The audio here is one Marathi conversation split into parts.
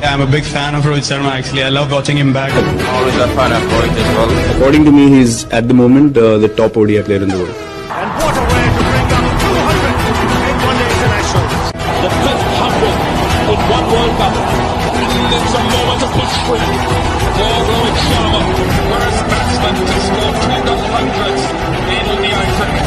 Yeah, I'm a big fan of Rohit Sharma actually. I love watching him bat. always a fan of Rohit as well. According to me, he's at the moment uh, the top ODI player in the world. And what a way to bring up 200 in one day internationals. the fifth hundred in one World Cup. And it's a moment of history for Rohit Sharma, first batsman to score 200 hundreds in ODI cricket.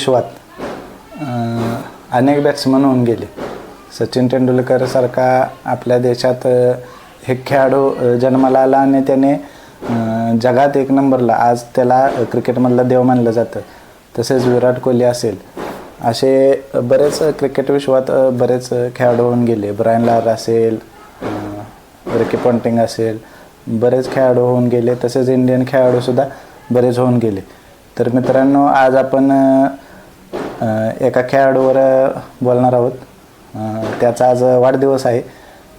विश्वात अनेक बॅट्समन होऊन गेले. सचिन तेंडुलकरसारखा आपल्या देशात हे खेळाडू जन्माला आला आणि त्याने जगात एक नंबरला आज त्याला क्रिकेटमधलं क्रिकेटमधला देव मानलं जातं. तसेच विराट कोहली असेल. असे बरेच क्रिकेट विश्वात बरेच खेळाडू होऊन गेले. ब्रायन लार असेल रिकी पॉन्टिंग असेल बरेच खेळाडू होऊन गेले. तसेच इंडियन खेळाडूसुद्धा बरेच होऊन गेले. तर मित्रांनो आज आपण एका खेळाडूवर बोलणार आहोत. त्याचा आज वाढदिवस आहे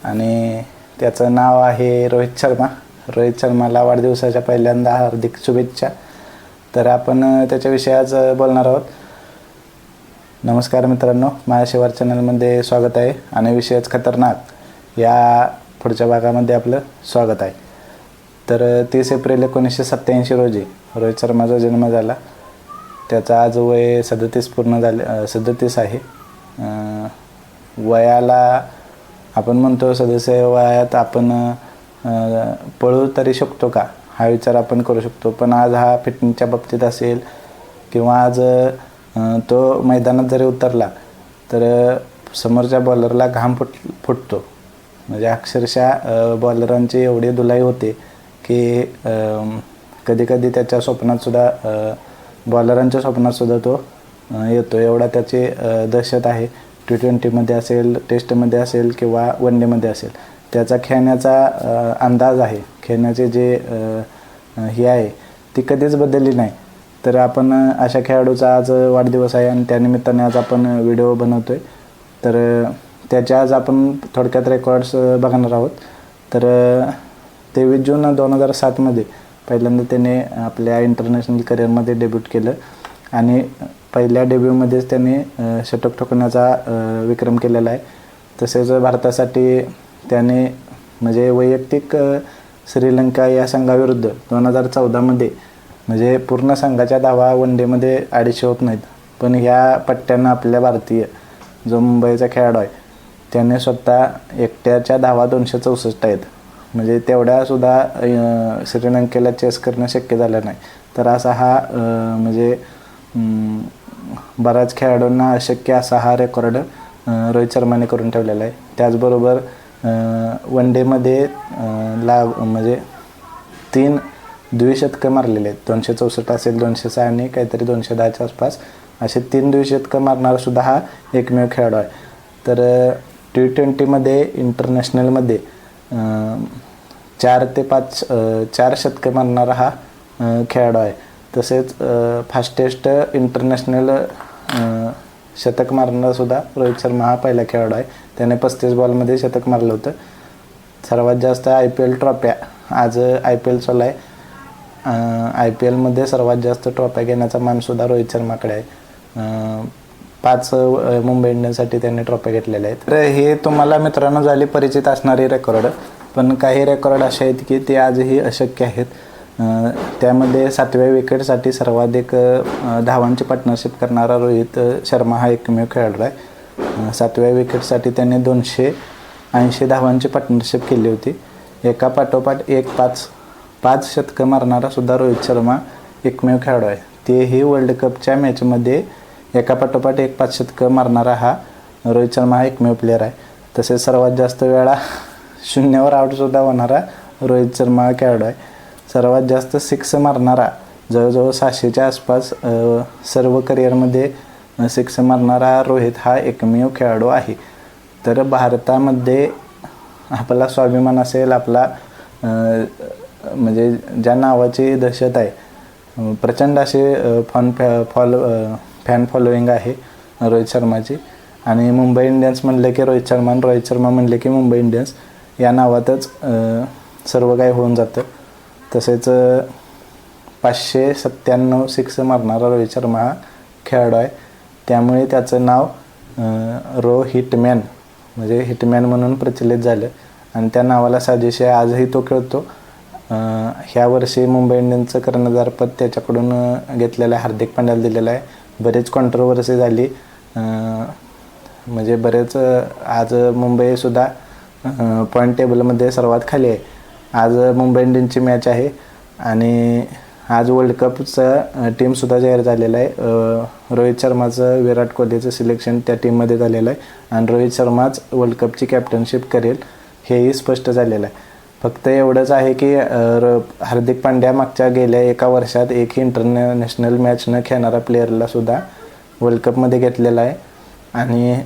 आणि त्याचं नाव आहे रोहित शर्मा. रोहित शर्माला वाढदिवसाच्या पहिल्यांदा हार्दिक शुभेच्छा. तर आपण त्याच्याविषयी आज बोलणार आहोत. नमस्कार मित्रांनो माझ्या शिवार चॅनलमध्ये स्वागत आहे आणि विषयच खतरनाक या पुढच्या भागामध्ये आपलं स्वागत आहे. तर तीस एप्रिल एकोणीसशे सत्त्याऐंशी रोजी रोहित शर्माचा जन्म झाला. त्याचा आज वय सदतीस पूर्ण झाले सदतीस आहे. वयाला आपण म्हणतो सदस्य वयात आपण पळू तरी शकतो का? हा विचार आपण करू शकतो. पण आज हा फिटनेसच्या बाबतीत असेल किंवा आज तो मैदानात जरी उतरला तर समोरच्या बॉलरला घाम फुट फुटतो. म्हणजे अक्षरशः बॉलरांची एवढी धुलाई होते की कधी कधी त्याच्या स्वप्नातसुद्धा बॉलरांच्या स्वप्नातसुद्धा तो येतो एवढा त्याची दहशत आहे. टी ट्वेंटीमध्ये असेल टेस्टमध्ये असेल किंवा वन डेमध्ये असेल. त्याचा खेळण्याचा अंदाज आहे. खेळण्याचे जे हे आहे ती कधीच बदलली नाही. तर आपण अशा खेळाडूचा आज वाढदिवस आहे आणि त्यानिमित्ताने आज आपण व्हिडिओ बनवतो आहे तर त्याचे आज आपण थोडक्यात रेकॉर्ड्स बघणार आहोत. तर तेवीस जून दोन हजार सातमध्ये पहिल्यांदा त्याने आपल्या इंटरनॅशनल करिअरमध्ये डेब्यूट केलं. आणि पहिल्या डेब्यूमध्येच त्याने षटक ठोकण्याचा विक्रम केलेला आहे. तसेच भारतासाठी त्याने म्हणजे वैयक्तिक श्रीलंका या संघाविरुद्ध दोन हजार चौदामध्ये म्हणजे पूर्ण संघाच्या धावा वन डेमध्ये अडीचशे होत नाहीत. पण ह्या पट्ट्यानं आपल्या भारतीय जो मुंबईचा खेळाडू आहे त्याने स्वतः एकट्याच्या धावा दोनशे चौसष्ट आहेत. म्हणजे तेवढ्यासुद्धा सुद्धा श्रीलंकेला चेस करणं शक्य झालं नाही. तर असा हा म्हणजे बऱ्याच खेळाडूंना अशक्य असा हा रेकॉर्ड रोहित शर्माने करून ठेवलेला आहे. त्याचबरोबर वन डेमध्ये ला म्हणजे तीन द्विशतकं मारलेले आहेत. दोनशे चौसष्ट असेल दोनशे सहा आणि काहीतरी दोनशे दहाच्या आसपास. असे तीन द्विशतकं मारणारा सुद्धा हा एकमेव खेळाडू आहे. तर टी ट्वेंटीमध्ये इंटरनॅशनलमध्ये चार ते पाच चार शतकं मारणारा हा खेळाडू आहे. तसेच फास्टेस्ट इंटरनॅशनल शतक मारणारा सुद्धा रोहित शर्मा हा पहिला खेळाडू आहे. त्याने पस्तीस बॉलमध्ये शतक मारलं होतं. सर्वात जास्त आय पी एल ट्रॉफ्या आज आय पी एल चालू आहे. आय पी एलमध्ये सर्वात जास्त ट्रॉफ्या घेण्याचा मानसुद्धा रोहित शर्माकडे आहे. पाच मुंबई इंडियन्ससाठी त्यांनी ट्रॉफी घेतलेल्या आहेत. तर हे तुम्हाला मित्रांनो झाले परिचित असणारी रेकॉर्ड. पण काही रेकॉर्ड असे आहेत की ते आजही अशक्य आहेत. त्यामध्ये सातव्या विकेटसाठी सर्वाधिक धावांची पार्टनरशिप करणारा रोहित शर्मा हा एकमेव खेळाडू आहे. सातव्या विकेटसाठी त्याने दोनशे ऐंशी धावांची पार्टनरशिप केली होती. एका पाठोपाठ एक पाच पाच शतकं मारणारा सुद्धा रोहित शर्मा एकमेव खेळाडू आहे. तेही वर्ल्ड कपच्या मॅचमध्ये एका पाठोपाठ एक पाच शतकं मारणारा हा रोहित शर्मा हा एकमेव प्लेअर आहे. तसेच सर्वात जास्त वेळा शून्यावर आऊटसुद्धा होणारा रोहित शर्मा हा खेळाडू आहे. सर्वात जास्त सिक्स मारणारा जवळजवळ सहाशेच्या आसपास सर्व करिअरमध्ये सिक्स मारणारा रोहित हा एकमेव खेळाडू आहे. तर भारतामध्ये आपला स्वाभिमान असेल आपला म्हणजे ज्या नावाची दहशत आहे प्रचंड असे फॉन फॅ फॅन फॉलोईंग आहे रोहित शर्माची. आणि मुंबई इंडियन्स म्हणले की रोहित शर्मा आणि रोहित शर्मा म्हणले की मुंबई इंडियन्स. या नावातच सर्व काही होऊन जातं. तसेच पाचशे सत्त्याण्णव सिक्स मारणारा रोहित शर्मा हा खेळाडू आहे. त्यामुळे त्याचं नाव रो हिटमॅन म्हणजे हिटमॅन म्हणून प्रचलित झालं. आणि त्या नावाला साजेशी आजही तो खेळतो. ह्या वर्षी मुंबई इंडियन्सचं कर्णधारपद त्याच्याकडून घेतलेलं आहे. हार्दिक पांड्याला दिलेलं आहे. बरेच कॉन्ट्रोवर्सी झाली. म्हणजे बरेच आज मुंबईसुद्धा पॉईंट टेबलमध्ये सर्वात खाली आहे. आज मुंबई इंडियन्सची मॅच आहे आणि आज वर्ल्ड कपचं टीमसुद्धा जाहीर झालेलं आहे. रोहित शर्माचं विराट कोहलीचं सिलेक्शन त्या टीममध्ये झालेलं आहे. आणि रोहित शर्माच वर्ल्ड कपची कॅप्टनशिप करेल हेही स्पष्ट झालेलं आहे. फक्त एवढंच आहे की र- हार्दिक पांड्या मागच्या गेल्या एका वर्षात एक इंटरनॅशनल मॅच न खेळणारा प्लेअरला सुद्धा वर्ल्ड कपमध्ये घेतलेला आहे. आणि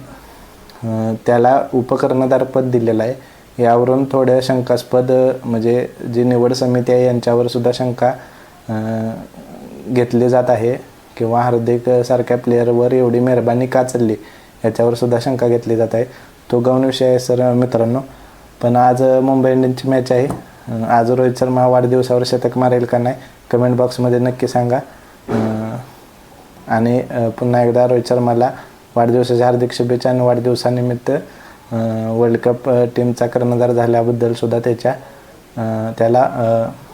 त्याला उपकर्णधारपद दिलेलं आहे. यावरून थोड्या शंकास्पद म्हणजे जी निवड समिती आहे यांच्यावर सुद्धा शंका घेतली जात आहे. किंवा हार्दिक सारख्या प्लेअरवर एवढी मेहरबानी का चालली याच्यावर सुद्धा शंका घेतली जात आहे. तो गौण विषय आहे सर मित्रांनो. पण आज मुंबई इंडियन्सची मॅच आहे. आज रोहित शर्मा वाढदिवसावर शतक मारेल का नाही कमेंट बॉक्समध्ये नक्की सांगा. आणि पुन्हा एकदा रोहित शर्माला वाढदिवसाच्या हार्दिक शुभेच्छा आणि वाढदिवसानिमित्त वर्ल्ड कप टीमचा कर्णधार झाल्याबद्दल सुद्धा त्याच्या त्याला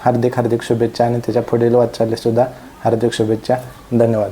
हार्दिक हार्दिक शुभेच्छा आणि त्याच्या पुढील वाटचालीसुद्धा हार्दिक शुभेच्छा. धन्यवाद.